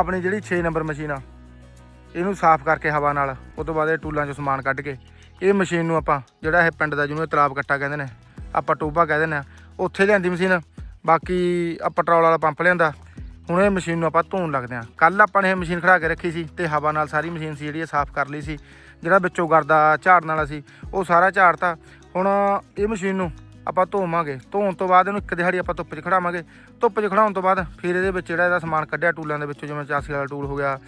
ਆਪਣੀ ਜਿਹੜੀ 6 number machine ਆ, ਇਹਨੂੰ ਸਾਫ਼ ਕਰਕੇ ਹਵਾ ਨਾਲ ਉਸ ਤੋਂ ਬਾਅਦ ਇਹ ਟੂਲਾਂ 'ਚੋਂ ਸਮਾਨ ਕੱਢ ਕੇ, ਇਹ ਮਸ਼ੀਨ ਨੂੰ ਆਪਾਂ, ਜਿਹੜਾ ਇਹ ਪਿੰਡ ਦਾ ਜਿਹਨੂੰ ਤਲਾਬ ਕੱਟਾ ਕਹਿੰਦੇ ਨੇ, ਆਪਾਂ ਟੋਬਾ ਕਹਿ ਦਿੰਦੇ ਆ, ਉੱਥੇ ਲਿਆਂਦੀ ਮਸ਼ੀਨ, ਬਾਕੀ ਆ ਪੈਟਰੋਲ ਵਾਲਾ ਪੰਪ ਲਿਆਂਦਾ, ਹੁਣ ਇਹ ਮਸ਼ੀਨ ਨੂੰ ਆਪਾਂ ਧੋਣ ਲੱਗਦੇ ਆ। ਕੱਲ ਆਪਾਂ ਨੇ ਇਹ ਮਸ਼ੀਨ ਖੜਾ ਕੇ ਰੱਖੀ ਸੀ ਤੇ ਹਵਾ ਨਾਲ ਸਾਰੀ ਮਸ਼ੀਨ ਸੀ ਜਿਹੜੀ ਇਹ ਸਾਫ਼ ਕਰ ਲਈ ਸੀ, ਜਿਹੜਾ ਵਿੱਚੋਂ ਗਰਦਾ ਝਾੜਨ ਵਾਲਾ ਸੀ, ਉਹ ਸਾਰਾ ਝਾੜਤਾ। ਹੁਣ ਇਹ ਮਸ਼ੀਨ ਨੂੰ ਆਪਾਂ ਧੋਵਾਂਗੇ। ਧੋਣ ਤੋਂ ਬਾਅਦ ਇਹਨੂੰ ਇੱਕ ਦਿਹਾੜੀ ਆਪਾਂ ਧੁੱਪ 'ਚ ਖੜਾਵਾਂਗੇ। ਧੁੱਪ 'ਚ ਖੜਾਉਣ ਤੋਂ ਬਾਅਦ ਫਿਰ ਇਹਦੇ ਵਿੱਚ ਜਿਹੜਾ ਇਹਦਾ ਸਮਾਨ ਕੱਢਿਆ ਟੂਲਾਂ ਦੇ ਵਿੱਚੋਂ, ਜਿਵੇਂ ਚਾਸੀ ਵਾਲਾ ਟੂਲ ਹੋ ਗਿਆ,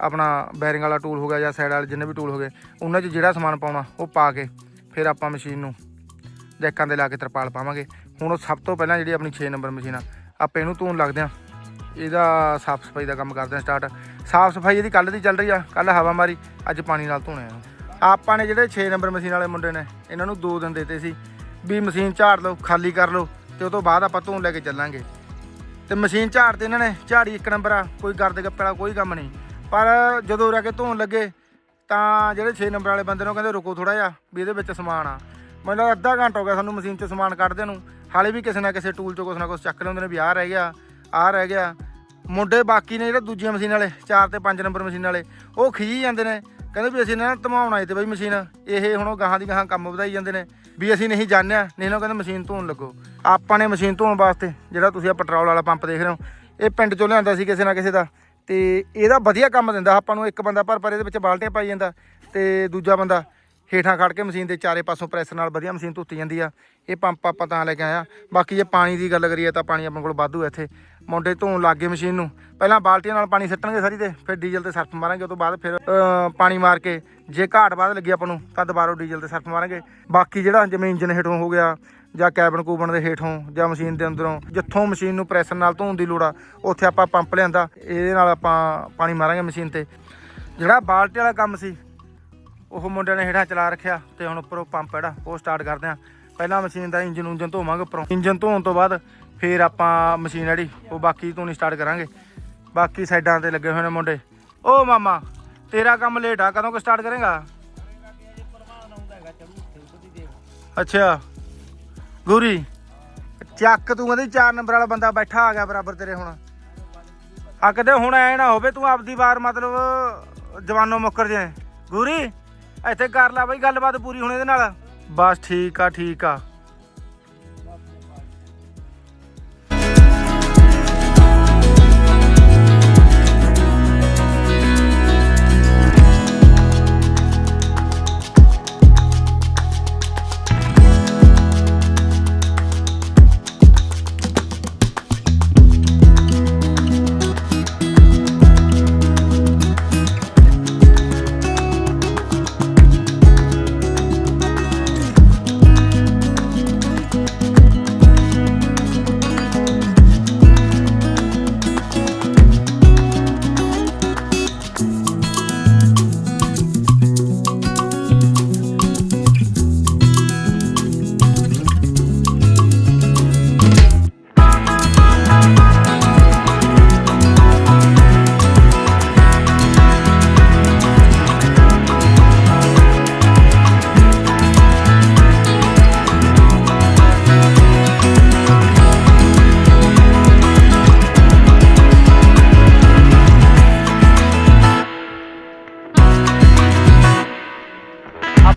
ਆਪਣਾ ਬੈਰਿੰਗ ਵਾਲਾ ਟੂਲ ਹੋ ਗਿਆ ਜਾਂ ਸਾਈਡ ਵਾਲੇ ਜਿੰਨੇ ਵੀ ਟੂਲ ਹੋ ਗਏ, ਉਹਨਾਂ 'ਚ ਜਿਹੜਾ ਸਮਾਨ ਪਾਉਣਾ, ਉਹ ਪਾ ਕੇ ਫਿਰ ਆਪਾਂ ਮਸ਼ੀਨ ਨੂੰ ਜੈਕਾਂ ਦੇ ਲਾ ਕੇ ਤਰਪਾਲ ਪਾਵਾਂਗੇ। ਹੁਣ ਉਹ ਸਭ ਤੋਂ ਪਹਿਲਾਂ ਜਿਹੜੀ ਆਪਣੀ 6 ਨੰਬਰ ਮਸ਼ੀਨ ਆ, ਆਪਾਂ ਇਹਨੂੰ ਧੋਣ ਲੱਗਦੇ ਆ ਇਹਦਾ ਸਾਫ਼ ਸਫ਼ਾਈ ਦਾ ਕੰਮ ਕਰਦੇ ਆ ਸਟਾਰਟ ਸਾਫ਼ ਸਫ਼ਾਈ ਇਹਦੀ ਕੱਲ ਦੀ ਚੱਲ ਰਹੀ ਆ ਕੱਲ ਹਵਾ ਮਾਰੀ, ਅੱਜ ਪਾਣੀ ਨਾਲ ਧੋਣੇ ਆ। ਆਪਾਂ ਨੇ ਜਿਹੜੇ 6 ਨੰਬਰ ਮਸ਼ੀਨ ਵਾਲੇ ਮੁੰਡੇ ਨੇ, ਇਹਨਾਂ ਨੂੰ 2 ਦਿਨ ਦਿੱਤੇ ਸੀ। ਵੀ ਮਸ਼ੀਨ ਝਾੜ ਲਓ, ਖਾਲੀ ਕਰ ਲਓ ਤੇ ਉਹ ਤੋਂ ਬਾਅਦ ਆਪਾਂ ਧੋਣ ਲੈ ਕੇ ਚੱਲਾਂਗੇ। ਤੇ ਮਸ਼ੀਨ ਝਾੜ ਤੇ ਇਹਨਾਂ ਨੇ ਝਾੜੀ ਇੱਕ ਨੰਬਰ ਆ, ਕੋਈ ਗਰਦ ਗੱਪੇ ਵਾਲਾ ਕੋਈ ਕੰਮ ਨਹੀਂ। ਪਰ ਜਦੋਂ ਰਹਿ ਕੇ ਧੋਣ ਲੱਗੇ, ਤਾਂ ਜਿਹੜੇ 6 ਨੰਬਰ ਵਾਲੇ ਬੰਦੇ ਨੂੰ ਕਹਿੰਦੇ ਰੁਕੋ ਥੋੜਾ ਜਿਹਾ, ਵੀ ਇਹਦੇ ਵਿੱਚ ਸਮਾਨ ਆ। ਮੈਨੂੰ ਲੱਗਦਾ ਅੱਧਾ ਘੰਟਾ ਹੋ ਗਿਆ ਸਾਨੂੰ ਮਸ਼ੀਨ 'ਚ ਸਮਾਨ ਕੱਢਦੇ ਨੂੰ। ਹਾਲੇ ਵੀ ਕਿਸੇ ਨਾ ਕਿਸੇ ਟੂਲ 'ਚੋਂ ਕੁਛ ਨਾ ਕੁਛ ਚੱਕ ਲੈਂਦੇ ਨੇ ਵੀ ਆਹ ਰਹਿ ਗਿਆ, ਆਹ ਰਹਿ ਗਿਆ। ਮੁੰਡੇ ਬਾਕੀ ਨੇ ਜਿਹੜੇ ਦੂਜੀਆਂ ਮਸ਼ੀਨਾਂ ਵਾਲੇ 4 ਤੇ 5 ਨੰਬਰ ਮਸ਼ੀਨਾਂ ਵਾਲੇ, ਉਹ ਖਿਜੀ ਜਾਂਦੇ ਨੇ। ਕਹਿੰਦੇ ਵੀ ਅਸੀਂ ਇਹਨਾਂ ਨੂੰ ਧਮਾਉਣ ਆਏ ਤੇ ਬਈ ਮਸ਼ੀਨ, ਇਹ ਹੁਣ ਉਹ ਗਾਹਾਂ ਦੀ ਗਾਹਾਂ ਕੰਮ ਵਧਾਈ ਜਾਂਦੇ ਨੇ। ਵੀ ਅਸੀਂ ਨਹੀਂ ਜਾਣਿਆ, ਨਹੀਂ ਨਾ ਕਹਿੰਦੇ ਮਸ਼ੀਨ ਧੋਣ ਲੱਗੋ। ਆਪਾਂ ਨੇ ਮਸ਼ੀਨ ਧੋਣ ਵਾਸਤੇ ਜਿਹੜਾ ਤੁਸੀਂ ਆ ਪੈਟਰੋਲ ਵਾਲਾ ਪੰਪ ਦੇਖ ਰਹੇ ਹੋ, ਇਹ ਪਿੰਡ ਚੋਂ ਲਿਆਂਦਾ ਸੀ ਕਿਸੇ ਨਾ ਕਿਸੇ ਦਾ। ਤੇ ਇਹਦਾ ਵਧੀਆ ਕੰਮ ਦਿੰਦਾ, ਆਪਾਂ ਨੂੰ ਇੱਕ ਬੰਦਾ ਪਰ ਭਰ ਇਹਦੇ ਵਿੱਚ ਬਾਲਟੀਆਂ ਪਾਈ ਜਾਂਦਾ, ਤੇ ਦੂਜਾ ਬੰਦਾ ਹੇਠਾਂ ਖੜ ਕੇ ਮਸ਼ੀਨ ਦੇ ਚਾਰੇ ਪਾਸੋਂ ਪ੍ਰੈਸ ਨਾਲ ਵਧੀਆ ਮਸ਼ੀਨ ਧੁੱਤੀ ਜਾਂਦੀ ਆ। ਇਹ ਪੰਪ ਆਪਾਂ ਤਾਂ ਲੈ ਕੇ ਆਇਆ ਬਾਕੀ ਜੇ ਪਾਣੀ ਦੀ ਗੱਲ ਕਰੀਏ ਤਾਂ ਪਾਣੀ ਆਪਣੇ ਕੋਲ ਵਾਧੂ ਹੈ ਇੱਥੇ। ਮੁੰਡੇ ਧੋਣ ਲੱਗ ਗਏ ਮਸ਼ੀਨ ਨੂੰ। ਪਹਿਲਾਂ ਬਾਲਟੀਆਂ ਨਾਲ ਪਾਣੀ ਸੱਟਣਗੇ ਸਾਰੀ ਤੇ, ਫਿਰ ਡੀਜ਼ਲ ਤੇ ਸਰਫ ਮਾਰਾਂਗੇ ਉਹ ਤੋਂ ਬਾਅਦ ਫਿਰ ਪਾਣੀ ਮਾਰ ਕੇ, ਜੇ ਘਾਟ ਬਾਅਦ ਲੱਗੀ ਆਪਾਂ ਨੂੰ, ਤਾਂ ਦੁਬਾਰਾ ਡੀਜ਼ਲ ਤੇ ਸਰਫ ਮਾਰਾਂਗੇ। ਬਾਕੀ ਜਿਹੜਾ ਜਿਵੇਂ ਇੰਜਨ ਹੇਠੋਂ ਹੋ ਗਿਆ, ਜਾਂ ਕੈਬਨ ਕੂਬਨ ਦੇ ਹੇਠੋਂ, ਜਾਂ ਮਸ਼ੀਨ ਦੇ ਅੰਦਰੋਂ, ਜਿੱਥੋਂ ਮਸ਼ੀਨ ਨੂੰ ਪ੍ਰੈਸ਼ਰ ਨਾਲ ਧੋਣ ਦੀ ਲੋੜ ਆ, ਉੱਥੇ ਆਪਾਂ ਪੰਪ ਲਿਆਂਦਾ, ਇਹਦੇ ਨਾਲ ਆਪਾਂ ਪਾਣੀ ਮਾਰਾਂਗੇ ਮਸ਼ੀਨ ਤੇ। ਜਿਹੜਾ ਬਾਲਟੀ ਵਾਲਾ ਕੰਮ ਸੀ, ਉਹ ਮੁੰਡਿਆਂ ਨੇ ਹੇਠਾਂ ਚਲਾ ਰੱਖਿਆ ਤੇ ਹੁਣ ਉੱਪਰੋਂ ਪੰਪ ਜਿਹੜਾ, ਉਹ ਸਟਾਰਟ ਕਰਦੇ ਆ। ਪਹਿਲਾਂ ਮਸ਼ੀਨ ਦਾ ਇੰਜਨ ਉਂਜਨ ਧੋਵਾਂਗੇ ਉੱਪਰੋਂ। ਇੰਜਨ ਧੋਣ ਤੋਂ ਬਾਅਦ ਫਿਰ ਆਪਾਂ ਮਸ਼ੀਨ ਜਿਹੜੀ, ਉਹ ਬਾਕੀ ਧੋਣੀ ਸਟਾਰਟ ਕਰਾਂਗੇ। ਬਾਕੀ ਸਾਈਡਾਂ ਤੇ ਲੱਗੇ ਹੋਏ ਨੇ ਮੁੰਡੇ। ਓ ਮਾਮਾ, ਤੇਰਾ ਕੰਮ ਲੇਟ ਆ, ਕਦੋਂ ਕਿ ਸਟਾਰਟ ਕਰੇਗਾ? ਅੱਛਾ। ਗੂਰੀ, ਚੱਕ ਤੂੰ ਕਹਿੰਦੀ 4 ਨੰਬਰ ਵਾਲਾ ਬੰਦਾ ਬੈਠਾ ਆ ਗਿਆ ਬਰਾਬਰ ਤੇਰੇ ਹੁਣ। ਆ ਕਦੇ ਹੁਣ ਐ ਨਾ ਹੋਵੇ ਤੂੰ ਆਪਦੀ ਵਾਰ ਮਤਲਬ ਜਵਾਨੋਂ ਮੁੱਕਰ ਜੇ ਗੂਰੀ, ਇੱਥੇ ਕਰ ਲੈ ਬਈ ਗੱਲਬਾਤ ਪੂਰੀ ਹੁਣ ਇਹਦੇ ਨਾਲ। ਬਸ ਠੀਕ ਆ ਠੀਕ ਆ।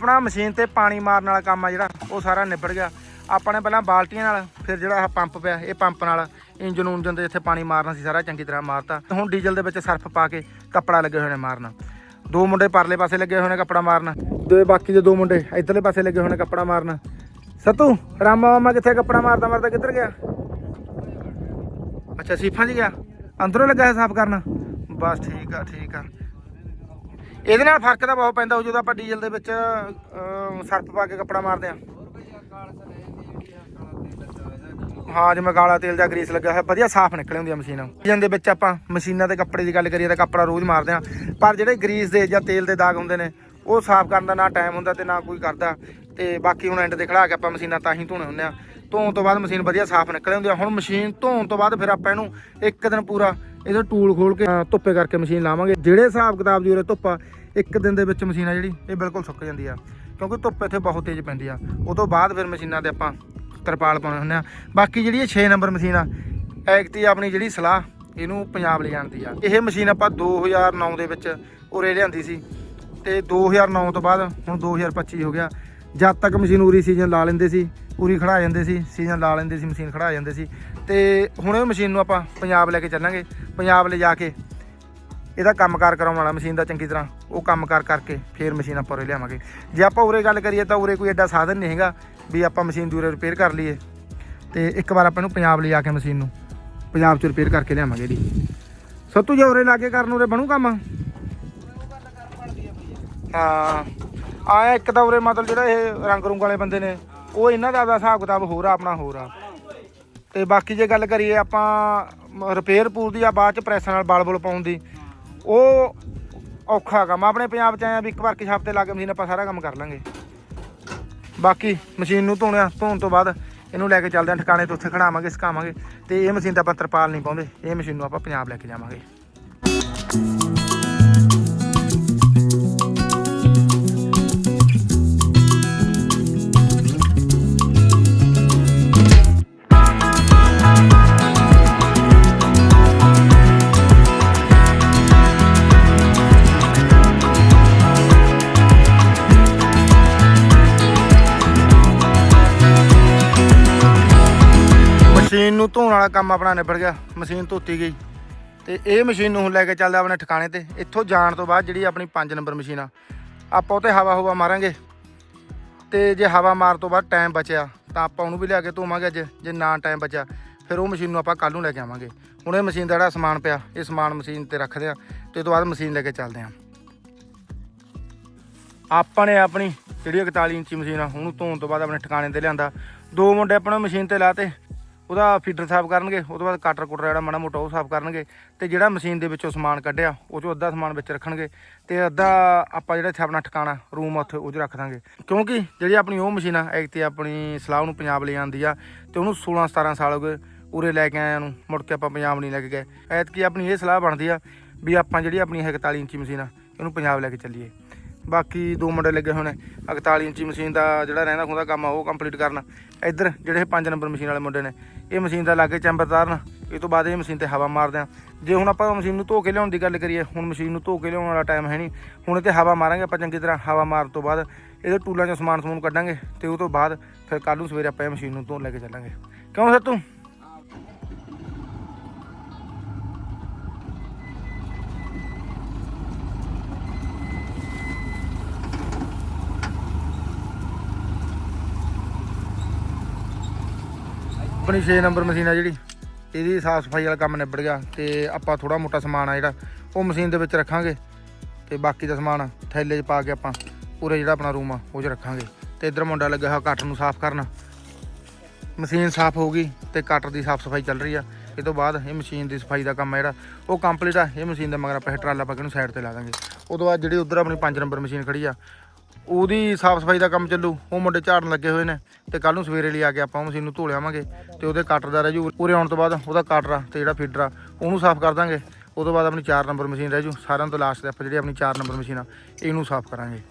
ਆਪਣਾ ਮਸ਼ੀਨ ਤੇ ਪਾਣੀ ਮਾਰਨ ਵਾਲਾ ਕੰਮ ਆ ਜਿਹੜਾ, ਉਹ ਸਾਰਾ ਨਿਬੜ ਗਿਆ। ਆਪਾਂ ਨੇ ਪਹਿਲਾਂ ਬਾਲਟੀਆਂ ਨਾਲ ਫਿਰ ਜਿਹੜਾ ਆਹ ਪੰਪ ਪਿਆ, ਇਹ ਪੰਪ ਨਾਲ ਇੰਜਨ ਉਂਜਨ ਦੇ ਇੱਥੇ ਪਾਣੀ ਮਾਰਨਾ ਸੀ, ਸਾਰਾ ਚੰਗੀ ਤਰ੍ਹਾਂ ਮਾਰਤਾ। ਹੁਣ ਡੀਜ਼ਲ ਦੇ ਵਿੱਚ ਸਰਫ ਪਾ ਕੇ ਕੱਪੜਾ ਲੱਗੇ ਹੋਏ ਨੇ ਮਾਰਨ। ਦੋ ਮੁੰਡੇ ਪਰਲੇ ਪਾਸੇ ਲੱਗੇ ਹੋਏ ਨੇ ਕੱਪੜਾ ਮਾਰਨ, ਤੇ ਬਾਕੀ ਦੇ ਦੋ ਮੁੰਡੇ ਇਧਰਲੇ ਪਾਸੇ ਲੱਗੇ ਹੋਏ ਨੇ ਕੱਪੜਾ ਮਾਰਨਾ। ਸਤੂ, ਰਾਮਾ ਮਾਮਾ ਕਿੱਥੇ ਕੱਪੜਾ ਮਾਰਦਾ ਮਾਰਦਾ ਕਿੱਧਰ ਗਿਆ? ਅੱਛਾ, ਸੀਫਾਂ 'ਚ ਗਿਆ? ਅੰਦਰੋਂ ਲੱਗਾ ਹੈ ਸਾਫ਼ ਕਰਨ? ਬਸ ਠੀਕ ਆ ਠੀਕ ਆ। ਇਹਦੇ ਨਾਲ ਫ਼ਰਕ ਤਾਂ ਬਹੁਤ ਪੈਂਦਾ ਉਹ ਜਦੋਂ ਆਪਾਂ ਡੀਜ਼ਲ ਦੇ ਵਿੱਚ ਸਰਫ ਪਾ ਕੇ ਕੱਪੜਾ ਮਾਰਦੇ ਆ ਹਾਂ, ਜਿਵੇਂ ਕਾਲਾ ਤੇਲ ਜਾਂ ਗਰੀਸ ਲੱਗਿਆ ਹੋਇਆ, ਵਧੀਆ ਸਾਫ਼ ਨਿਕਲੇ ਹੁੰਦੀ ਆ ਮਸ਼ੀਨ। ਇੰਜਨ ਦੇ ਵਿੱਚ ਆਪਾਂ ਮਸ਼ੀਨਾਂ ਦੇ ਕੱਪੜੇ ਦੀ ਗੱਲ ਕਰੀਏ ਤਾਂ ਕੱਪੜਾ ਰੋਜ਼ ਮਾਰਦੇ ਆ ਪਰ ਜਿਹੜੇ ਗਰੀਸ ਦੇ ਜਾਂ ਤੇਲ ਦੇ ਦਾਗ ਹੁੰਦੇ ਨੇ, ਉਹ ਸਾਫ਼ ਕਰਨ ਦਾ ਨਾ ਟਾਈਮ ਹੁੰਦਾ ਤੇ ਨਾ ਕੋਈ ਕਰਦਾ। ਤੇ ਬਾਕੀ ਹੁਣ ਐਂਡ ਤੇ ਖੜਾ ਕੇ ਆਪਾਂ ਮਸ਼ੀਨਾਂ ਤਾਂ ਹੀ ਧੋਣੇ ਹੁੰਦੇ ਆ। ਧੋਣ ਤੋਂ ਬਾਅਦ ਮਸ਼ੀਨ ਵਧੀਆ ਸਾਫ਼ ਨਿਕਲੇ ਹੁੰਦੀ ਆ। ਹੁਣ ਮਸ਼ੀਨ ਧੋਣ ਤੋਂ ਬਾਅਦ ਫਿਰ ਆਪਾਂ ਇਹਨੂੰ ਇੱਕ ਦਿਨ ਪੂਰਾ ਇਹਦਾ ਟੂਲ ਖੋਲ ਕੇ ਧੁੱਪੇ ਕਰਕੇ ਮਸ਼ੀਨ ਲਾਵਾਂਗੇ। ਜਿਹੜੇ ਹਿਸਾਬ ਕਿਤਾਬ ਦੀ ਉਰੇ ਧੁੱਪ ਆ, ਇੱਕ ਦਿਨ ਦੇ ਵਿੱਚ ਮਸ਼ੀਨ ਆ ਜਿਹੜੀ, ਇਹ ਬਿਲਕੁਲ ਸੁੱਕ ਜਾਂਦੀ ਆ। ਕਿਉਂਕਿ ਧੁੱਪ ਇੱਥੇ ਬਹੁਤ ਤੇਜ਼ ਪੈਂਦੀ ਆ। ਉਹ ਤੋਂ ਬਾਅਦ ਫਿਰ ਮਸ਼ੀਨਾਂ ਤੇ ਆਪਾਂ ਤਰਪਾਲ ਪਾਉਣੇ ਹੁੰਦੇ ਆ। ਬਾਕੀ ਜਿਹੜੀ ਇਹ 6 ਨੰਬਰ ਮਸ਼ੀਨ ਆ ਐਕਤੀ ਆਪਣੀ ਜਿਹੜੀ ਸਲਾਹ, ਇਹਨੂੰ ਪੰਜਾਬ ਲੈ ਜਾਣ ਦੀ ਆ। ਇਹ ਮਸ਼ੀਨ ਆਪਾਂ 2009 ਦੇ ਵਿੱਚ ਉਰੇ ਲਿਆਂਦੀ ਸੀ। ਤੇ 2009 ਤੋਂ ਬਾਅਦ ਹੁਣ 2025 ਹੋ ਗਿਆ। ਜਦ ਤੱਕ ਮਸ਼ੀਨ ਉਰੀ ਸੀਜ਼ਨ ਲਾ ਲੈਂਦੇ ਸੀ ਉਰੀ ਖੜਾ ਜਾਂਦੇ ਸੀ ਸੀਜ਼ਨ ਲਾ ਲੈਂਦੇ ਸੀ ਮਸ਼ੀਨ ਖੜਾ ਜਾਂਦੇ ਸੀ। ਤੇ ਹੁਣ ਇਹ ਮਸ਼ੀਨ ਨੂੰ ਆਪਾਂ ਪੰਜਾਬ ਲੈ ਕੇ ਚੱਲਾਂਗੇ। ਪੰਜਾਬ ਲੈ ਜਾ ਕੇ ਇਹਦਾ ਕੰਮਕਾਰ ਕਰਾਉਣ ਵਾਲਾ ਮਸ਼ੀਨ ਦਾ ਚੰਗੀ ਤਰ੍ਹਾਂ ਉਹ ਕੰਮਕਾਰ ਕਰਕੇ ਫੇਰ ਮਸ਼ੀਨ ਆਪਾਂ ਉਰੇ ਲਿਆਵਾਂਗੇ। ਜੇ ਆਪਾਂ ਉਰੇ ਗੱਲ ਕਰੀਏ ਤਾਂ ਉਰੇ ਕੋਈ ਐਡਾ ਸਾਧਨ ਨਹੀਂ ਹੈਗਾ ਵੀ ਆਪਾਂ ਮਸ਼ੀਨ ਦੀ ਉਰੇ ਰਿਪੇਅਰ ਕਰ ਲਈਏ। ਤੇ ਇੱਕ ਵਾਰ ਆਪਾਂ ਨੂੰ ਪੰਜਾਬ ਲਿਜਾ ਕੇ ਮਸ਼ੀਨ ਨੂੰ ਪੰਜਾਬ 'ਚ ਰਿਪੇਅਰ ਕਰਕੇ ਲਿਆਵਾਂਗੇ ਇਹਦੀ। ਸੱਤੂ ਜੇ ਉਰੇ ਲਾ ਕੇ ਕਰਨ ਉਰੇ ਬਣੂ ਕੰਮ? ਹਾਂ। ਆਇਆ ਇੱਕ ਤਾਂ ਉਰੇ ਮਤਲਬ ਜਿਹੜਾ ਇਹ ਰੰਗ ਰੁੰਗ ਵਾਲੇ ਬੰਦੇ ਨੇ, ਉਹ ਇਹਨਾਂ ਦਾ ਆਪਦਾ ਹਿਸਾਬ ਕਿਤਾਬ ਹੋਰ ਆ, ਆਪਣਾ ਹੋਰ ਆ। ਤੇ ਬਾਕੀ ਜੇ ਗੱਲ ਕਰੀਏ ਆਪਾਂ ਰਿਪੇਅਰ ਪੂਰ ਦੀ ਆ ਬਾਅਦ ਚ ਪ੍ਰੈਸ ਨਾਲ ਬਲ ਬੁਲ ਪਾਉਣ ਦੀ, ਉਹ ਔਖਾ ਕੰਮ ਆਪਣੇ ਪੰਜਾਬ ਚ ਆਇਆ ਵੀ ਇੱਕ ਵਾਰ ਕਿ ਹਫ਼ਤੇ ਲਾ ਕੇ ਮਸ਼ੀਨ ਆਪਾਂ ਸਾਰਾ ਕੰਮ ਕਰ ਲਾਂਗੇ। ਬਾਕੀ ਮਸ਼ੀਨ ਨੂੰ ਧੋਣਿਆ, ਧੋਣ ਤੋਂ ਬਾਅਦ ਇਹਨੂੰ ਲੈ ਕੇ ਚੱਲਦੇ ਹਾਂ ਠਿਕਾਣੇ ਤੋਂ ਉੱਥੇ ਖੜਾਵਾਂਗੇ ਸੁਕਾਵਾਂਗੇ ਤੇ ਇਹ ਮਸ਼ੀਨ ਤਾਂ ਆਪਾਂ ਤਰਪਾਲ ਨਹੀਂ ਪਾਉਂਦੇ, ਇਹ ਮਸ਼ੀਨ ਨੂੰ ਆਪਾਂ ਪੰਜਾਬ ਲੈ ਕੇ ਜਾਵਾਂਗੇ। ਧੋਣ ਵਾਲਾ ਕੰਮ ਆਪਣਾ ਨਿਬੜ ਗਿਆ, ਮਸ਼ੀਨ ਧੋਤੀ ਗਈ। ਤੇ ਇਹ ਮਸ਼ੀਨ ਨੂੰ ਹੁਣ ਲੈ ਕੇ ਚੱਲਦੇ ਆਪਣੇ ਠਿਕਾਣੇ ਤੇ। ਇੱਥੋਂ ਜਾਣ ਤੋਂ ਬਾਅਦ ਜਿਹੜੀ ਆਪਣੀ 5 ਨੰਬਰ ਮਸ਼ੀਨ ਆ, ਆਪਾਂ ਉਤੇ ਹਵਾ ਹਵਾ ਮਾਰਾਂਗੇ। ਤੇ ਜੇ ਹਵਾ ਮਾਰ ਤੋਂ ਬਾਅਦ ਟਾਈਮ ਬਚਿਆ, ਤਾਂ ਆਪਾਂ ਉਹਨੂੰ ਵੀ ਲਿਆ ਕੇ ਧੋਵਾਂਗੇ ਅੱਜ। ਜੇ ਨਾ ਟਾਈਮ ਬਚਿਆ, ਫਿਰ ਉਹ ਮਸ਼ੀਨ ਨੂੰ ਆਪਾਂ ਕੱਲ ਨੂੰ ਲੈ ਕੇ ਆਵਾਂਗੇ। ਹੁਣ ਇਹ ਮਸ਼ੀਨ ਦਾ ਜਿਹੜਾ ਸਮਾਨ ਪਿਆ, ਇਹ ਸਮਾਨ ਮਸ਼ੀਨ ਤੇ ਰੱਖਦੇ ਆ ਤੇ ਉਸ ਤੋਂ ਬਾਅਦ ਮਸ਼ੀਨ ਲੈ ਕੇ ਚੱਲਦੇ ਆ। ਆਪਾਂ ਨੇ ਆਪਣੀ ਜਿਹੜੀ 41 ਇੰਚੀ ਮਸ਼ੀਨ ਆ, ਉਹਨੂੰ ਧੋਣ ਤੋਂ ਬਾਅਦ ਆਪਣੇ ਠਿਕਾਣੇ ਤੇ ਲਿਆਂਦਾ। ਦੋ ਮੁੰਡੇ ਆਪਣੇ ਮਸ਼ੀਨ ਤੇ ਲਾਤੇ ਉਹਦਾ ਫੀਡਰ ਸਾਫ਼ ਕਰਨਗੇ ਉਹ ਤੋਂ ਬਾਅਦ ਕਾਟਰ ਕੁਟਰ ਜਿਹੜਾ ਮਾੜਾ ਮੋਟਾ ਉਹ ਸਾਫ਼ ਕਰਨਗੇ ਤੇ ਜਿਹੜਾ ਮਸ਼ੀਨ ਦੇ ਵਿੱਚੋਂ ਸਮਾਨ ਕੱਢਿਆ, ਉਹ ਚੋਂ ਅੱਧਾ ਸਮਾਨ ਵਿੱਚ ਰੱਖਣਗੇ ਤੇ ਅੱਧਾ ਆਪਾਂ ਜਿਹੜਾ ਇੱਥੇ ਆਪਣਾ ਠਿਕਾਣਾ ਰੂਮ ਉੱਥੇ, ਉਹ 'ਚ ਰੱਖ ਦਾਂਗੇ। ਕਿਉਂਕਿ ਜਿਹੜੀ ਆਪਣੀ ਉਹ ਮਸ਼ੀਨ ਆ, ਇੱਕ ਤੇ ਆਪਣੀ ਸਲਾਹ ਨੂੰ ਪੰਜਾਬ ਲੈ ਜਾਂਦੀ ਆ ਤੇ ਉਹਨੂੰ 16 17 ਸਾਲ ਹੋ ਗਏ ਉਰੇ ਲੈ ਕੇ ਆਇਆ ਨੂੰ, ਮੁੜ ਕੇ ਆਪਾਂ ਪੰਜਾਬ ਨਹੀਂ ਲੈ ਕੇ ਗਏ। ਐਤਕੀ ਆਪਣੀ ਇਹ ਸਲਾਹ ਬਣਦੀ ਆ ਵੀ ਆਪਾਂ ਜਿਹੜੀ ਆਪਣੀ ਇਹ 41 ਇੰਚੀ ਮਸ਼ੀਨ ਆ, ਇਹਨੂੰ ਪੰਜਾਬ ਲੈ ਕੇ ਚੱਲੀਏ। ਬਾਕੀ ਦੋ ਮੁੰਡੇ ਲੱਗੇ ਹੋਏ ਨੇ 41 ਇੰਚੀ ਮਸ਼ੀਨ ਦਾ ਜਿਹੜਾ ਰਹਿੰਦਾ ਖੁੰਦਾ ਕੰਮ ਆ ਉਹ ਕੰਪਲੀਟ ਕਰਨ। ਇੱਧਰ ਜਿਹੜੇ 5 ਨੰਬਰ ਮਸ਼ੀਨ ਵਾਲੇ ਮੁੰਡੇ ਨੇ, ਇਹ ਮਸ਼ੀਨ ਦਾ ਲਾਗੇ ਚੈਂਬਰ ਤਾਰਨ, ਇਹ ਤੋਂ ਬਾਅਦ ਇਹ ਮਸ਼ੀਨ ਤੇ ਹਵਾ ਮਾਰਦੇ ਆ। ਜੇ ਹੁਣ ਆਪਾਂ ਮਸ਼ੀਨ ਨੂੰ ਧੋ ਕੇ ਲਿਆਉਣ ਦੀ ਗੱਲ ਕਰੀਏ, ਹੁਣ ਮਸ਼ੀਨ ਨੂੰ ਧੋ ਕੇ ਲਿਆਉਣ ਵਾਲਾ ਟਾਈਮ ਹੈ ਨਹੀਂ। ਹੁਣ ਇਹ ਤੇ ਹਵਾ ਮਾਰਾਂਗੇ ਆਪਾਂ ਚੰਗੀ ਤਰ੍ਹਾਂ, ਹਵਾ ਮਾਰਨ ਤੋਂ ਬਾਅਦ ਇਹਦੇ ਟੂਲਾਂ 'ਚੋਂ ਸਮਾਨ ਸਮੂਨ ਕੱਢਾਂਗੇ ਤੇ ਉਹ ਤੋਂ ਬਾਅਦ ਫਿਰ ਕੱਲ ਨੂੰ ਸਵੇਰੇ ਆਪਾਂ ਇਹ ਮਸ਼ੀਨ ਨੂੰ ਧੋਣ ਲੈ ਕੇ ਚੱਲਾਂਗੇ। ਕਿਉਂ ਸਰ ਤੂੰ? ਆਪਣੀ 6 ਨੰਬਰ ਮਸ਼ੀਨ ਆ ਜਿਹੜੀ, ਇਹਦੀ ਸਾਫ਼ ਸਫ਼ਾਈ ਵਾਲਾ ਕੰਮ ਨਿਬੜ ਗਿਆ ਤੇ ਆਪਾਂ ਥੋੜਾ ਮੋਟਾ ਸਮਾਨ ਆ ਜਿਹੜਾ, ਉਹ ਮਸ਼ੀਨ ਦੇ ਵਿੱਚ ਰੱਖਾਂਗੇ ਤੇ ਬਾਕੀ ਦਾ ਸਮਾਨ ਥੈਲੇ 'ਚ ਪਾ ਕੇ ਆਪਾਂ ਪੂਰੇ ਜਿਹੜਾ ਆਪਣਾ ਰੂਮ ਆ, ਉਹ 'ਚ ਰੱਖਾਂਗੇ ਤੇ ਇਧਰ ਮੁੰਡਾ ਲੱਗਾ ਹੋਇਆ ਕੱਟ ਨੂੰ ਸਾਫ਼ ਕਰਨ। ਮਸ਼ੀਨ ਸਾਫ਼ ਹੋ ਗਈ ਤੇ ਕੱਟ ਦੀ ਸਾਫ਼ ਸਫ਼ਾਈ ਚੱਲ ਰਹੀ ਆ। ਇਹ ਤੋਂ ਬਾਅਦ ਇਹ ਮਸ਼ੀਨ ਦੀ ਸਫ਼ਾਈ ਦਾ ਕੰਮ ਆ ਜਿਹੜਾ, ਉਹ ਕੰਪਲੀਟ ਆ। ਇਹ ਮਸ਼ੀਨ ਦਾ ਮਗਰ ਆਪਾਂ ਇਹ ਟਰਾਲਾ ਪਾ ਕੇ ਇਹਨੂੰ ਸਾਈਡ ਤੇ ਲਾ ਦਾਂਗੇ। ਉਹ ਤੋਂ ਬਾਅਦ ਜਿਹੜੀ ਉਧਰ ਆਪਣੀ 5 ਨੰਬਰ ਮਸ਼ੀਨ ਖੜੀ ਆ ਉਹਦੀ ਸਾਫ਼ ਸਫ਼ਾਈ ਦਾ ਕੰਮ ਚੱਲੂ, ਉਹ ਮੁੰਡੇ ਝਾੜਨ ਲੱਗੇ ਹੋਏ ਨੇ ਤੇ ਕੱਲ ਨੂੰ ਸਵੇਰੇ ਲਈ ਆ ਕੇ ਆਪਾਂ ਉਹ ਮਸ਼ੀਨ ਨੂੰ ਧੋ ਲਿਆਵਾਂਗੇ ਤੇ ਉਹਦੇ ਕਟਰ ਦਾ ਰਹਿ ਜੂ, ਪੂਰੇ ਆਉਣ ਤੋਂ ਬਾਅਦ ਉਹਦਾ ਕਟਰ ਆ ਤੇ ਜਿਹੜਾ ਫੀਡਰ ਆ, ਉਹਨੂੰ ਸਾਫ਼ ਕਰ ਦਾਂਗੇ। ਉਹ ਤੋਂ ਬਾਅਦ ਆਪਣੀ 4 ਨੰਬਰ ਮਸ਼ੀਨ ਰਹਿ ਜੂ, ਸਾਰਿਆਂ ਤੋਂ ਲਾਸਟ ਤੇ ਆਪਾਂ ਜਿਹੜੀ ਆਪਣੀ 4 ਨੰਬਰ ਮਸ਼ੀਨ ਆ, ਇਹਨੂੰ ਸਾਫ਼ ਕਰਾਂਗੇ।